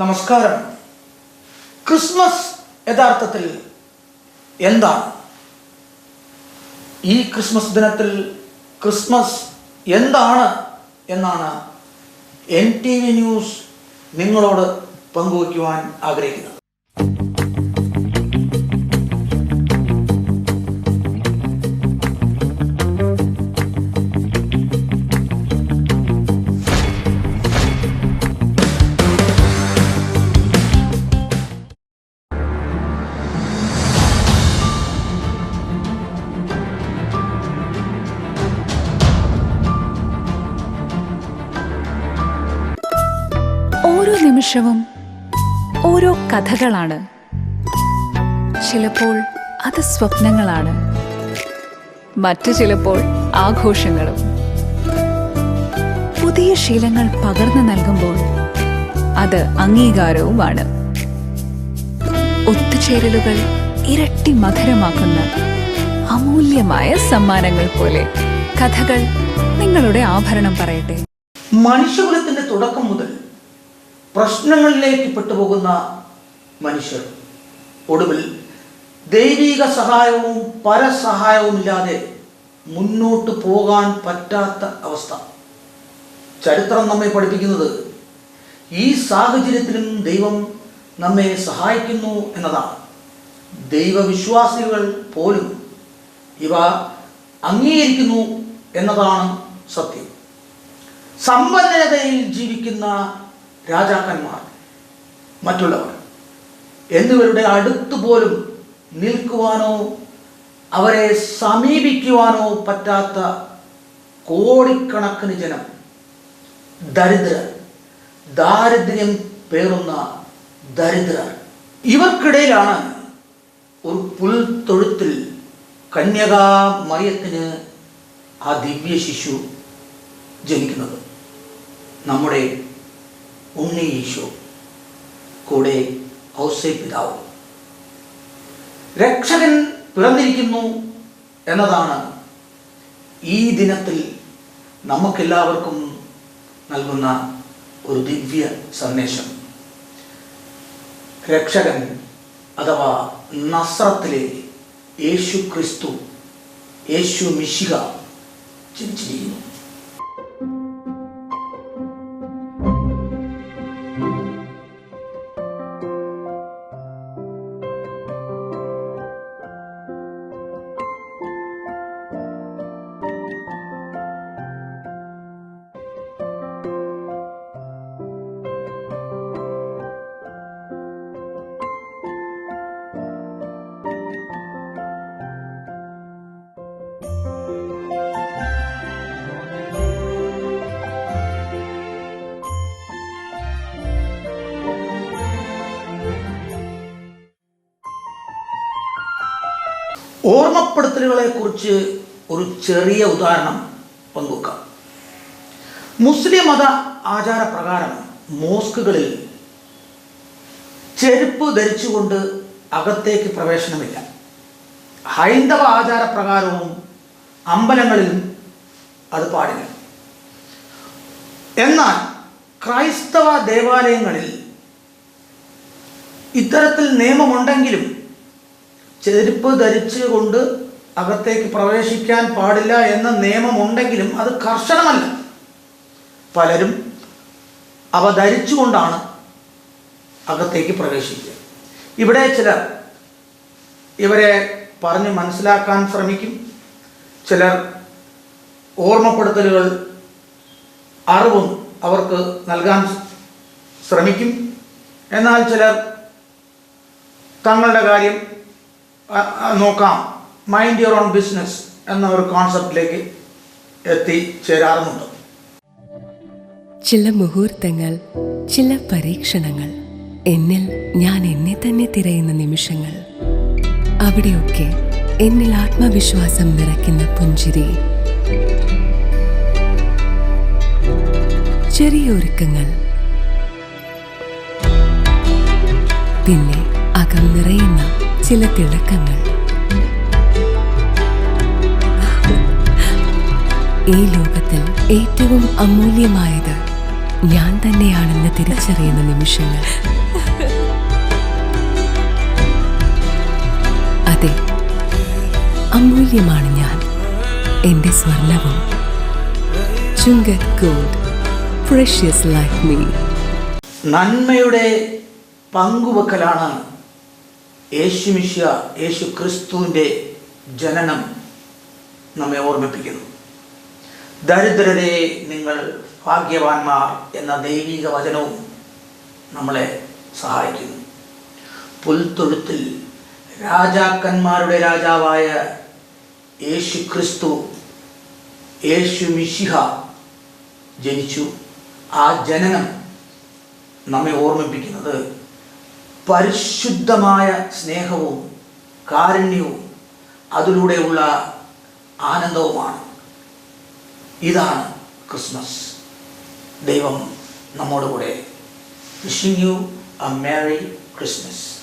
നമസ്കാരം. ക്രിസ്മസ് യഥാർത്ഥത്തിൽ എന്താണ്? ഈ ക്രിസ്മസ് ദിനത്തിൽ ക്രിസ്മസ് എന്താണ് എന്നാണ് എൻ ടി വി ന്യൂസ് നിങ്ങളോട് പങ്കുവയ്ക്കുവാൻ ആഗ്രഹിക്കുന്നത്. നിമിഷവും ഓരോ കഥകളാണ്. ചിലപ്പോൾ അത് സ്വപ്നങ്ങളാണ്. മറ്റു ചിലപ്പോൾ ആഘോഷങ്ങളും. പുതിയ ശീലങ്ങൾ പകർന്നു നൽകുമ്പോൾ അത് അംഗീകാരവുമാണ്. ഒത്തുചേരലുകൾ ഇരട്ടി മധുരമാക്കുന്ന അമൂല്യമായ സമ്മാനങ്ങൾ പോലെ കഥകൾ നിങ്ങളുടെ ആഭരണം പറയട്ടെ. മനുഷ്യകുലത്തിന്റെ തുടക്കം മുതൽ പ്രശ്നങ്ങളിലേക്ക് പെട്ടുപോകുന്ന മനുഷ്യർ. ഒടുവിൽ ദൈവിക സഹായവും പരസഹായവുമില്ലാതെ മുന്നോട്ട് പോകാൻ പറ്റാത്ത അവസ്ഥ. ചരിത്രം നമ്മെ പഠിപ്പിക്കുന്നത് ഈ സാഹചര്യത്തിലും ദൈവം നമ്മെ സഹായിക്കുന്നു എന്നതാണ്. ദൈവവിശ്വാസികൾ പോലും ഇവ അംഗീകരിക്കുന്നു എന്നതാണ് സത്യം. സമ്പന്നതയിൽ ജീവിക്കുന്ന രാജാക്കന്മാർ മറ്റുള്ളവർ. എന്നിവരുടെ അടുത്തുപോലും നിൽക്കുവാനോ അവരെ സമീപിക്കുവാനോ പറ്റാത്ത കോടിക്കണക്കിന് ജനം ദരിദ്രർ ദാരിദ്ര്യം പേറുന്ന ദരിദ്രർ. ഇവർക്കിടയിലാണ് ഒരു പുൽത്തൊഴുത്തിൽ കന്യകാ മറിയത്തിന് ആ ദിവ്യ ശിശു ജനിക്കുന്നത്. നമ്മുടെ ഉണ്ണി കൂടെ ഔസേ പിതാവ്. രക്ഷകൻ പിറന്നിരിക്കുന്നു എന്നതാണ് ഈ ദിനത്തിൽ നമുക്കെല്ലാവർക്കും നൽകുന്ന ഒരു ദിവ്യ സന്ദേശം. രക്ഷകൻ അഥവാ നസ്രത്തിലെ യേശു ക്രിസ്തു യേശു മിശിക ജനിച്ചിരിക്കുന്നു. ഓർമ്മപ്പെടുത്തലുകളെ കുറിച്ച് ഒരു ചെറിയ ഉദാഹരണം പങ്കുവെക്കാം. മുസ്ലിം മത ആചാരപ്രകാരം മോസ്കുകളിൽ ചെരുപ്പ് ധരിച്ചുകൊണ്ട് അകത്തേക്ക് പ്രവേശനമില്ല. ഹൈന്ദവ ആചാരപ്രകാരവും അമ്പലങ്ങളിലും അത് പാടില്ല. എന്നാൽ ക്രൈസ്തവ ദേവാലയങ്ങളിൽ ഇത്തരത്തിൽ നിയമമുണ്ടെങ്കിലും ചെരുപ്പ് ധരിച്ചു കൊണ്ട് അകത്തേക്ക് പ്രവേശിക്കാൻ പാടില്ല എന്ന നിയമമുണ്ടെങ്കിലും അത് കർശനമല്ല. പലരും അവ ധരിച്ചുകൊണ്ടാണ് അകത്തേക്ക് പ്രവേശിക്കുക. ഇവിടെ ചിലർ ഇവരെ പറഞ്ഞ് മനസ്സിലാക്കാൻ ശ്രമിക്കും. ചിലർ ഓർമ്മപ്പെടുത്തലുകൾ അറിവും അവർക്ക് നൽകാൻ ശ്രമിക്കും. എന്നാൽ ചിലർ തങ്ങളുടെ കാര്യം നോക്കാം. മൈൻഡ് യുവർ ഓൺ ബിസിനസ് എന്ന ഒരു കോൺസെപ്റ്റിലേക്ക് എത്തിച്ചേരാറുമുണ്ട് ചില മുഹൂർത്തങ്ങൾ ചില പരീക്ഷണങ്ങൾ എന്നിൽ ഞാൻ എന്നെ തന്നെ തിരയുന്ന നിമിഷങ്ങൾ. അവിടെയൊക്കെ എന്നിൽ ആത്മവിശ്വാസം നിറയ്ക്കുന്ന പുഞ്ചിരി. ചെറിയ ഒരുക്കങ്ങൾ. പിന്നെ അകം നിറയുന്ന ചില തിളക്കങ്ങൾ. ഈ ലോകത്തിൽ ഏറ്റവും അമൂല്യമായത് ഞാൻ തന്നെയാണെന്ന് തിരിച്ചറിയുന്ന നിമിഷങ്ങൾ. അതെ അമൂല്യമാണ് ഞാൻ. എന്റെ സ്വർണവും ചുങ്കത് ഗോൾഡ് ഫ്രഷ്യസ് ലൈക്ക് മീ. നന്മയുടെ പങ്കുവെക്കലാണ് യേശുമിഷ്യ യേശു ക്രിസ്തുവിന്റെ ജനനം നമ്മെ ഓർമ്മിപ്പിക്കുന്നു. ദരിദ്രരെ നിങ്ങൾ ഭാഗ്യവാന്മാർ എന്ന ദൈവിക വചനവും നമ്മളെ സഹായിക്കുന്നു. പുൽത്തൊഴുത്തിൽ രാജാക്കന്മാരുടെ രാജാവായ യേശു ക്രിസ്തു യേശു മിഷിഹ ജനിച്ചു. ആ ജനനം നമ്മെ ഓർമ്മിപ്പിക്കുന്നത് പരിശുദ്ധമായ സ്നേഹവും കാരുണ്യവും അതിലൂടെയുള്ള ആനന്ദവുമാണ്. ഇതാണ് ക്രിസ്മസ്. ദൈവം നമ്മോട് കൂടെ wishing you a merry Christmas.